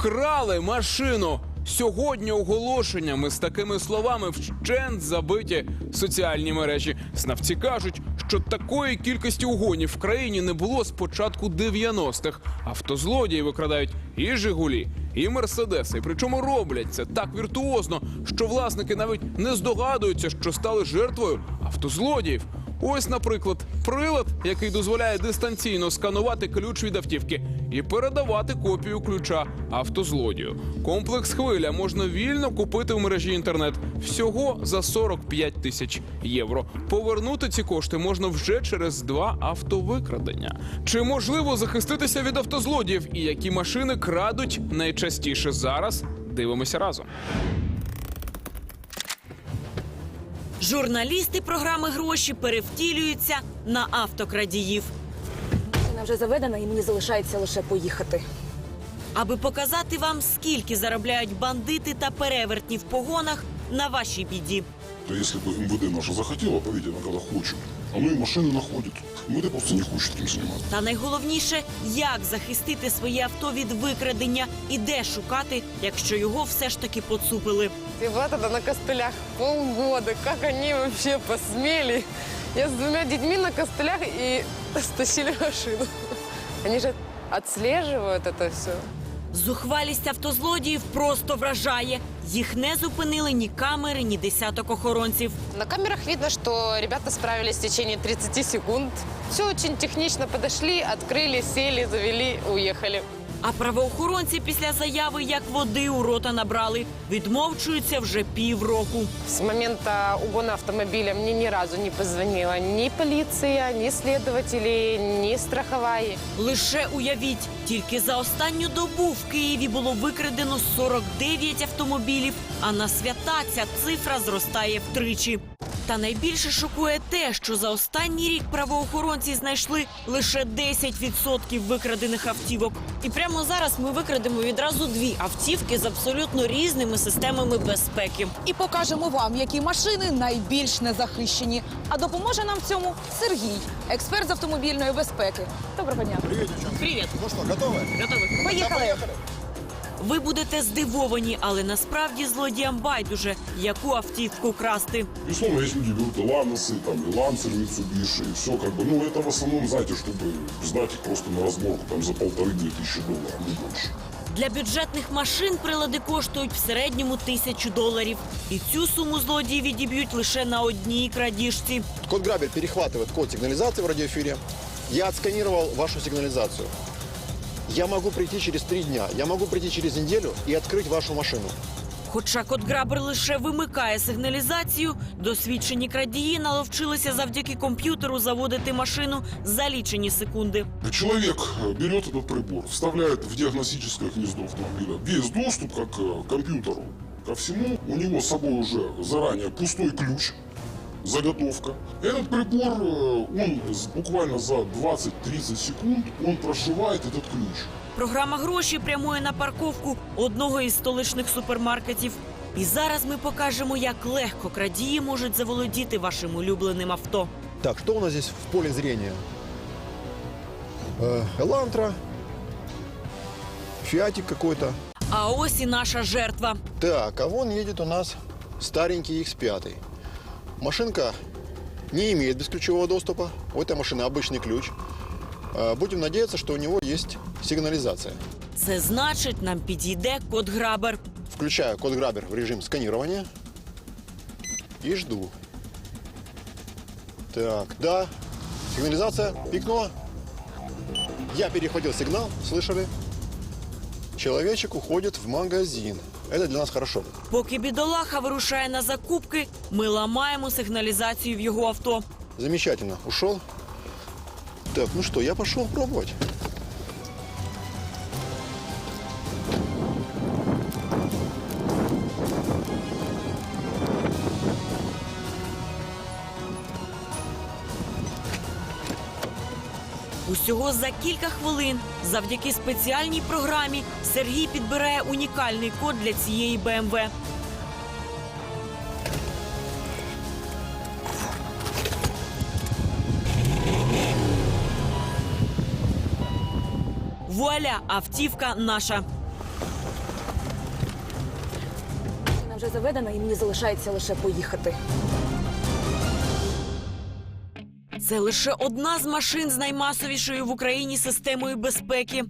Вкрали машину. Сьогодні оголошеннями з такими словами вщент забиті соціальні мережі. Знавці кажуть, що такої кількості угонів в країні не було з початку 90-х. Автозлодії викрадають і Жигулі, і Мерседеси. Причому роблять це так віртуозно, що власники навіть не здогадуються, що стали жертвою автозлодіїв. Ось, наприклад, прилад, який дозволяє дистанційно сканувати ключ від автівки і передавати копію ключа автозлодію. Комплекс хвиля можна вільно купити в мережі інтернет всього за 45 тисяч євро. Повернути ці кошти можна вже через два автовикрадення. Чи можливо захиститися від автозлодіїв і які машини крадуть найчастіше зараз? Дивимося разом. Журналісти програми гроші перевтілюються на автокрадіїв. Машина вже заведена, і мені залишається лише поїхати. Аби показати вам, скільки заробляють бандити та перевертні в погонах на вашій біді. То если бы МВД наша захотела, поверьте, она когда хочет, оно и машины находит. МВД просто не хочет этим заниматься. Та найголовніше, як захистити своє авто від викрадення і де шукати, якщо його все ж таки поцупили. И была тогда на костылях полгода. Как они вообще посмели? Я с двумя детьми на костылях и стащили машину. Они же отслеживают это все. Зухвалість автозлодіїв просто вражає. Їх не зупинили ні камери, ні десяток охоронців. На камерах видно, что ребята справились в течение 30 секунд. Все очень технично подошли, открыли, сели, завели, уехали. А правоохоронці після заяви як води у рота набрали. Відмовчуються вже півроку. С момента угона автомобиля мне ни разу не позвонила ни полиция, ни следователи, ни страховая. Лише уявіть, тільки за останню добу в Києві було викрадено 49 автомобілів, а на свята ця цифра зростає втричі. Та найбільше шокує те, що за останній рік правоохоронці знайшли лише 10% викрадених автівок. І прямо зараз ми викрадемо відразу дві автівки з абсолютно різними системами безпеки. і покажемо вам, які машини найбільш незахищені. А допоможе нам в цьому Сергій, експерт з автомобільної безпеки. Доброго дня. Привіт! Ну что, готовы? Готові? Поїхали. Ви будете здивовані, але насправді злодіям байдуже, яку автівку красти. Безусловно, есть люди берут и Ланосы, там, и Лансер, Mitsubishi, и все как бы. Ну, это в основном, знаете, чтобы сдать их просто на разборку там за полторы-две тысячи долларов, не больше. Для бюджетних машин прилади коштують в середньому тисячу доларів. І цю суму злодії відіб'ють лише на одній крадіжці. Код Грабель перехватывает код сигнализации в радиоэфире. Я отсканировал вашу сигнализацию. Я могу прийти через три дня, я могу прийти через неделю и открыть вашу машину. Хоча Кодграбер лише вимикає сигналізацію, досвідчені крадії наловчилися завдяки комп'ютеру заводити машину за лічені секунди. Человек э, берет этот прибор, вставляет в диагностическое гнездо автомобиля весь доступ как э, к компьютеру ко всему. У него с собой уже заранее пустой ключ, заготовка. Этот прибор, э, он с- буквально за 20-30 секунд, он прошивает этот ключ. Програма гроші прямує на парковку одного із столичних супермаркетів. І зараз ми покажемо, як легко крадії можуть заволодіти вашим улюбленим авто. Так, что у нас здесь в поле зрения? Э, Элантра, Фиатик какой-то. А ось і наша жертва. Так, а вон едет у нас старенький X5. Машинка не имеет бесключевого доступа. У этой машины обычный ключ. Э, Будем надеяться, что у него есть сигнализация. Це значить, нам підійде код-грабер. Включаю код Грабер в режим сканирования и жду. Так, да, сигнализация пикнула. Я перехватил сигнал, слышали? Человечек уходит в магазин. Это для нас хорошо. Поки бідолаха вирушає на закупки, ми ламаємо сигналізацію в його авто. Замечательно, ушел. Так, ну что, я пошел пробовать. Усього за кілька хвилин, завдяки спеціальній програмі, Сергій підбирає унікальний код для цієї БМВ. Вуаля, автівка наша. Вона вже заведена, і мені залишається лише поїхати. Це лише одна з машин з наймасовішою в Україні системою безпеки.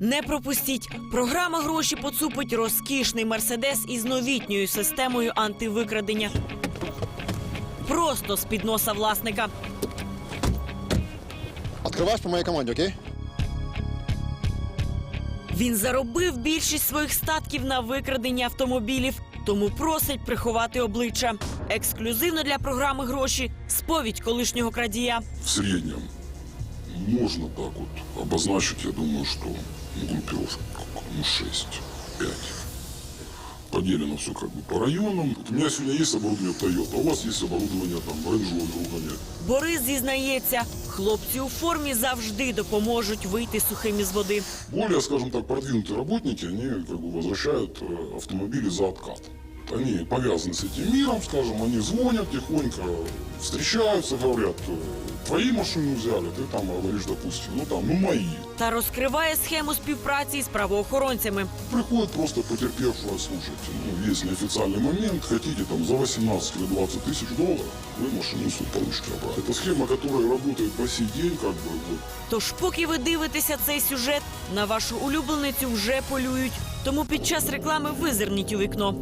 Не пропустіть. Програма гроші поцупить розкішний мерседес із новітньою системою антивикрадення. Просто з під носа власника. Открываешь по моей команде, окей? Він заробив більшість своїх статків на викраденні автомобілів, тому просить приховати обличчя. Ексклюзивно для програми гроші сповідь колишнього крадія. В среднем можно так вот обозначить, я думаю, что группировка ну, 6-5. Поделено все как бы по районам. У меня сегодня есть оборудование Toyota, а у вас есть оборудование там Range Rover, понятно. Борис зізнається, хлопці у формі завжди допоможуть вийти сухим із води. Более, скажем так, продвинутые работники, они как бы возвращают э, автомобили за откат. Они повязаны с этим миром, скажем, они звонят тихонько, встречаются, говорят, э, твои машины взяли, ты там говоришь, допустим, ну там, ну мои. Та розкриває схему співпраці з правоохоронцями. Приходит просто потерпевшего, слушайте, ну, есть неофициальный момент, хотите там за 18 или 20 тысяч долларов, вы машину свою получите обратно. Это схема, которая работает по сей день, как бы, вот, Тож, поки ви дивитеся цей сюжет, на вашу улюбленицю вже полюють. Тому під час реклами визирніть у вікно.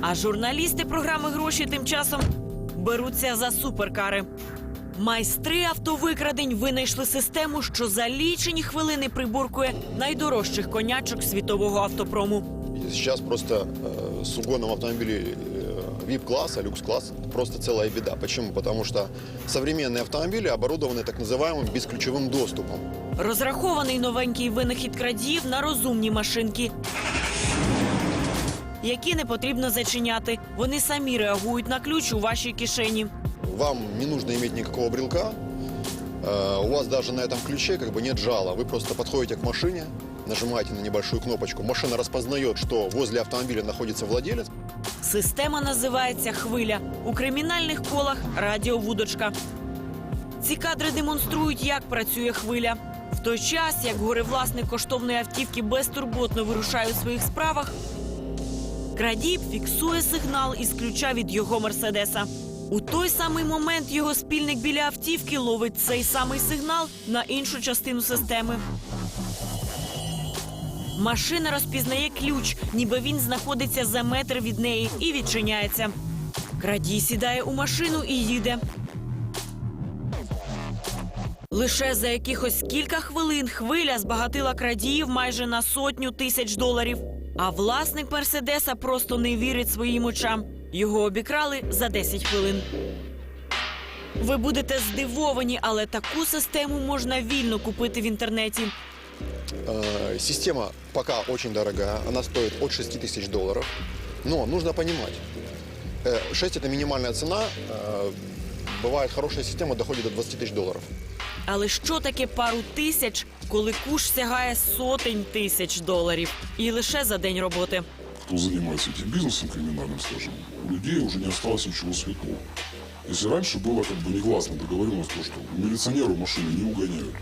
А журналісти програми гроші тим часом беруться за суперкари. Майстри автовикрадень винайшли систему, що за лічені хвилини приборкує найдорожчих конячок світового автопрому. И Сейчас просто э, с угоном автомобилей э, VIP-класса, люкс-класса просто целая беда. Почему? Потому что современные автомобили оборудованы так называемым бесключевым доступом. Розрахований новенький винахід крадіїв на розумні машинки, які не потрібно зачиняти. Вони самі реагують на ключ у вашій кишені. Вам не нужно иметь никакого брелка. Э, У вас даже на этом ключе как бы нет жала. Вы просто подходите к машине, нажимаете на небольшую кнопочку. Машина распознает, что возле автомобиля находится владелец. Система називається Хвиля. У кримінальних колах радіовудочка. Ці кадри демонструють, як працює хвиля. В той час, як горевласник коштовної автівки безтурботно вирушає у своїх справах, крадій фіксує сигнал із ключа від його мерседеса. У той самий момент його спільник біля автівки ловить цей самий сигнал на іншу частину системи. Машина розпізнає ключ, ніби він знаходиться за метр від неї і відчиняється. Крадій сідає у машину і їде. Лише за якихось кілька хвилин хвиля збагатила крадіїв майже на сотню тисяч доларів. А власник мерседеса просто не вірить своїм очам. Його обікрали за 10 хвилин. Ви будете здивовані, але таку систему можна вільно купити в інтернеті. Э, Система пока очень дорогая, она стоит от 6 тысяч долларов. Но нужно понимать, э, 6 это минимальная цена, э, бывает хорошая система, доходит до 20 тысяч долларов. Але що таке пару тисяч, коли куш сягає сотень тисяч доларів і лише за день роботи? кто занимается этим бизнесом криминальным, скажем, у людей уже не осталось ничего святого. Если раньше было как бы негласно договоренность, то, что милиционеру машины не угоняют,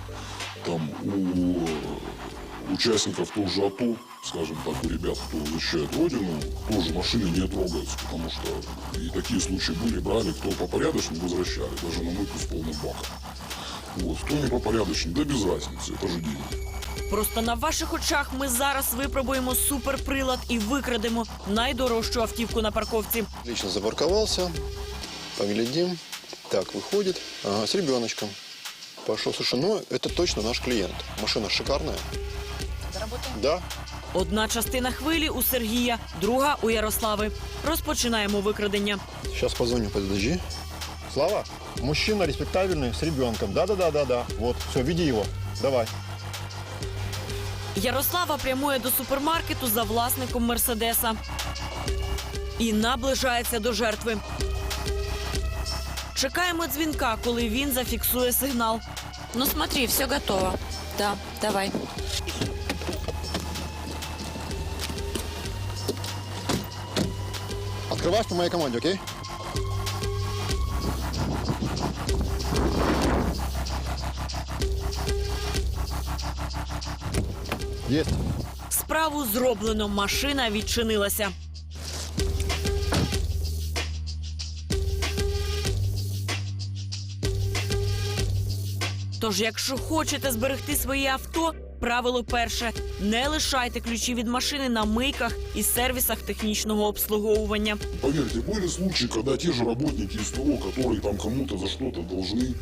там у э, участников тоже АТО, скажем так, у ребят, кто защищает Родину, тоже машины не трогаются, потому что и такие случаи были, брали, кто по порядочным возвращали, даже на мойку с полным баком. Вот, кто не по порядочным, да без разницы, это же деньги. Просто на ваших очах ми зараз випробуємо суперприлад і викрадемо найдорожчу автівку на парковці. Отлично запарковался, поглядим. Так, выходит, ага, с ребеночком. Пошел, слушай, ну это точно наш клиент. Машина шикарная. Да, Одна частина хвилі у Сергія, друга у Ярослави. Розпочинаємо викрадення. сейчас позвоню, подожди. Слава, мужчина респектабельный, с ребенком. Да-да-да-да-да. Вот, все, веди его. Давай. Ярослава прямує до супермаркету за власником мерседеса і наближається до жертви. Чекаємо дзвінка, коли він зафіксує сигнал. Ну смотри, все готово. Да, давай. Открываешь по моей команде, окей? Є. Справу зроблено. Машина відчинилася. Тож, якщо хочете зберегти своє авто, правило перше: не лишайте ключі від машини на мийках і сервісах технічного обслуговування. Поверьте, были случаи, когда те же работники СТО, которые там кому-то за что-то должны,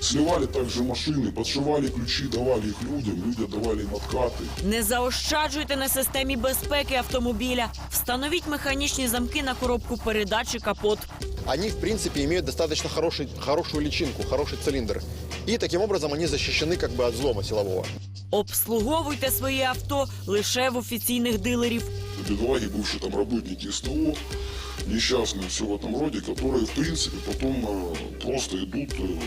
сливали также машины, подшивали ключи, давали их людям, люди давали им откаты. Не заощаджуйте на системі безпеки автомобіля. Встановіть механічні замки на коробку передач і капот. Они, в принципе, имеют достаточно хороший, хорошую личинку, хороший цилиндр. И таким образом они защищены как бы от взлома силового. Обслуговуйте своє авто лише в офіційних дилерів. Бедолаги, бывшие там работники СТО, несчастные, все в этом роде, которые, в принципе, потом э, просто идут э,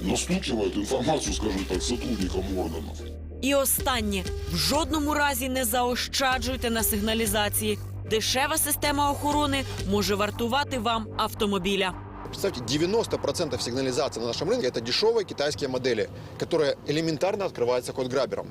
и настукивают информацию, скажем так, сотрудникам органов. І останнє: в жодному разі не заощаджуйте на сигналізації. Дешева система охорони може вартувати вам автомобіля. Представьте, 90% сигнализации на нашем рынке – это дешевые китайские модели, которые элементарно открываются код-грабером.